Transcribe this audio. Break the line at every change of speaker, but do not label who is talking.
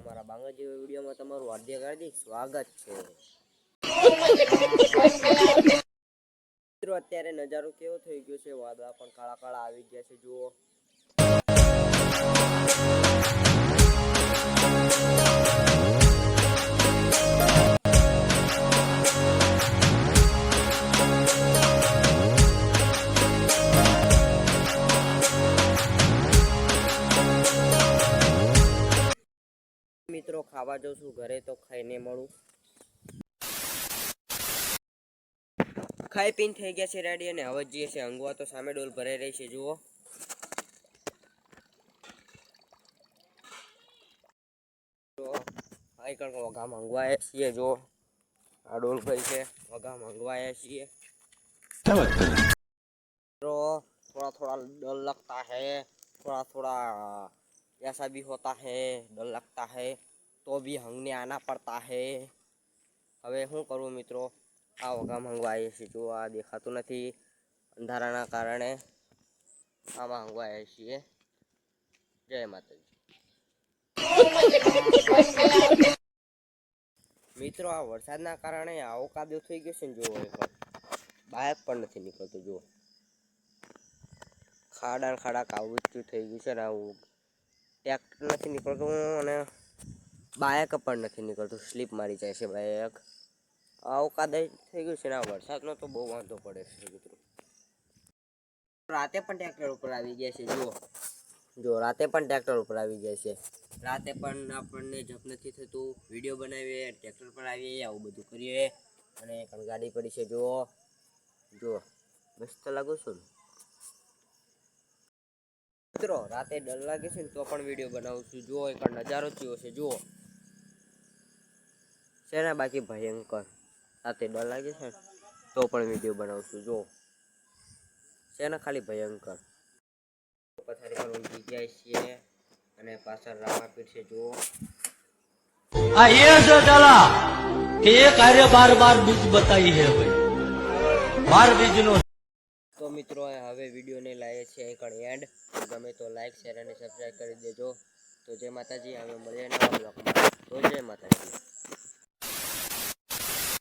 અમારા બાંગા જેવા વિડીયોમાં તમારું હાર્દિક હાર્દિક સ્વાગત છે. મિત્રો, અત્યારે નજારો કેવો થઈ ગયો છે? વાદળા પણ કાળા કાળા આવી ગયા છે, જુઓ. મિત્રો ખાવા જાઉં છું ઘરે તો ખાઈને મળું ખાઈ પીને થઈ ગયા છે રેડી અને હવે જઈએ છે અંગવા તો સામે ડોલ ભરાઈ રહી છે જુઓ તો આ કણ વગા મંગવાયા છીએ જો આ ડોલ ભાઈ છે વગા મંગવાયા છીએ तो थोड़ा थोड़ा डर लगता है थोड़ा थोड़ा ऐसा भी होता है डर लगता है तो भी हंगने आना पड़ता है હવે શું કરું મિત્રો આ વગા મંગવાઈએ છીએ જો આ દેખાતું નથી અંધારાના કારણે આમાં મંગવાઈએ છીએ જય માતાજી મિત્રો આ વરસાદના કારણે આવો કાદવ થઈ ગયો છે ને જુઓ એકવાર બાયક પણ નથી નીકળતું જુઓ ખાડા ને ખાડા કાવચું થઈ ગયું છે ને આવું ટ્રેક્ટર નથી નીકળતું અને બાયક પણ નથી નીકળતું. સ્લીપ મારી જાય છે બાયક. અવકાદ થઈ ગયું છે ને વરસાદનો તો બહુ વાંધો પડે છે મિત્રો. રાતે પણ ટ્રેક્ટર ઉપર આવી ગયા છે, જુઓ. જો, રાતે પણ ટ્રેક્ટર ઉપર આવી ગયા છે. રાતે પણ આપણને જપ નથી થતું. વીડિયો બનાવીએ, ટ્રેક્ટર પર આવીએ, આવું બધું કરીએ. અને પણ ગાડી પડી છે, જુઓ. જુઓ. મસ્ત લાગુ છું મિત્રો, રાતે ડર લાગે છે ને તો પણ વીડિયો બનાવું છું. જુઓ, એક નજારો થયો છે, જુઓ. છે ને બાકી ભયંકર? સાથે ડર લાગે છે તો પણ વીડિયો બનાવશું જો છે ને ખાલી ભયંકર? પથારી પર ઊંઘી જાય છીએ અને પાછળ રામાપીર છે જુઓ.
આ એ છે ચલા કે એ કાર્ય બાર બાર બીજ બતાવી છે ભાઈ. બાર બીજ નો
તો મિત્રો હવે વિડીયોને લાવીએ છીએ અહીં કણ એન્ડ ગમે તો લાઈક શેર અને સબસ્ક્રાઈબ કરી દેજો. તો જય માતાજી હવે મળીએ નવા બ્લોગમાં તો જય માતાજી.